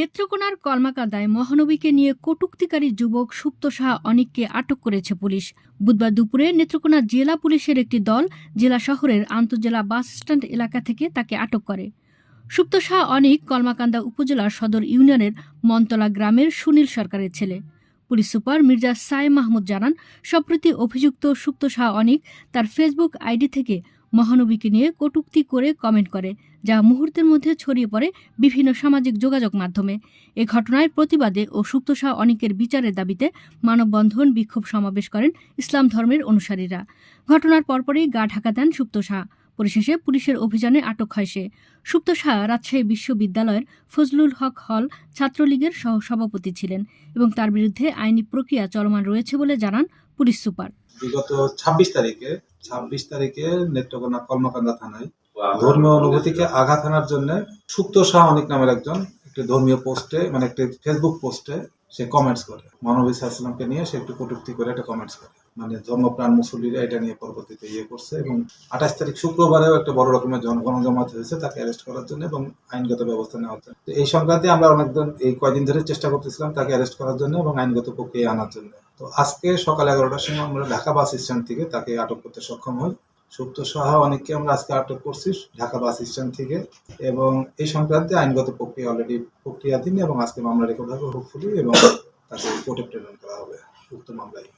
নেত্রকোনার কলমাকান্দায় মহানবীকে নিয়ে কটুক্তিকারী যুবক সুপ্ত শাহ অনিককে আটক করেছে পুলিশ। বুধবার দুপুরে নেত্রকোনা জেলা পুলিশের একটি দল জেলা শহরের আন্তজেলা বাস স্ট্যান্ড এলাকা থেকে তাকে আটক করে। সুপ্ত শাহ অনিক কলমাকান্দা উপজেলার সদর ইউনিয়নের মন্তলা গ্রামের সুনীল সরকারের ছেলে। পুলিশ সুপার মির্জা সাই মাহমুদ জানান, সম্প্রতি অভিযুক্ত সুপ্ত শাহ অনিক তার ফেসবুক আইডি থেকে মহানবীকে নিয়ে কটূক্তি করে কমেন্ট করে, যা মুহূর্তের মধ্যে ছড়িয়ে পড়ে বিভিন্ন সামাজিক যোগাযোগ মাধ্যমে। এ ঘটনায় প্রতিবাদে ও সুপ্ত শাহ অনিকের বিচারের দাবিতে মানববন্ধন বিক্ষোভ সমাবেশ করেন ইসলাম ধর্মের অনুসারীরা। ঘটনার পরপরই গা ঢাকা দেন সুপ্ত শাহ। পরিশেষে পুলিশের অভিযানে আটক হয় সে। সুপ্ত শাহ রাজশাহী বিশ্ববিদ্যালয়ের ফজলুল হক হল ছাত্রলীগের সহ সভাপতি ছিলেন এবং তার বিরুদ্ধে আইনি প্রক্রিয়া চলমান রয়েছে বলে জানান পুলিশ সুপার। বিগত ছাব্বিশ তারিখে ছাব্বিশ তারিখে নেত্রকোনা কর্মকান্দা থানায় ধর্মীয় অনুভূতিকে আঘাত আনার জন্য সুক্ত শাহ অনিক নামের একজন একটি ধর্মীয় পোস্টে মানে একটি ফেসবুক পোস্টে সে কমেন্টস করে। মানবী সাহসালামকে নিয়ে সে একটু কটূক্তি করে একটা কমেন্টস করে। মানে ধর্মপ্রাণ মুসল্লিরা এটা নিয়ে পরবর্তীতে ইয়ে করছে এবং আঠাশ তারিখ শুক্রবারেও একটা বড় রকমের জন গণজমাত হয়েছে তাকে অ্যারেস্ট করার জন্য এবং আইনগত ব্যবস্থা নেওয়ার জন্য। তো এই সংক্রান্তে আমরা অনেকজন এই কয়দিন ধরে চেষ্টা করতেছিলাম তাকে অ্যারেস্ট করার জন্য এবং আইনগত প্রক্রিয়া আনার জন্য। তো আজকে সকাল এগারোটার সময় আমরা ঢাকা বাস স্ট্যান্ড থেকে তাকে আটক করতে সক্ষম হই। সুপ্ত সাহা, অনেককে আমরা আজকে আটক করছি ঢাকা বাস স্ট্যান্ড থেকে এবং এই সংক্রান্তে আইনগত প্রক্রিয়া অলরেডি প্রক্রিয়াধীন এবং আজকে মামলা রেকর্ড হবে হোপফুলি এবং তাকে কোর্টে প্রেরণ করা হবে উক্ত মামলায়।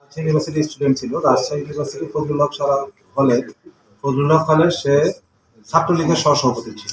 রাজশাহী ইউনিভার্সিটি স্টুডেন্ট ছিল, রাজশাহী ইউনিভার্সিটি ফজলুল সারা হলে হলে সে ছাত্রলীগের সহসভাপতি ছিল।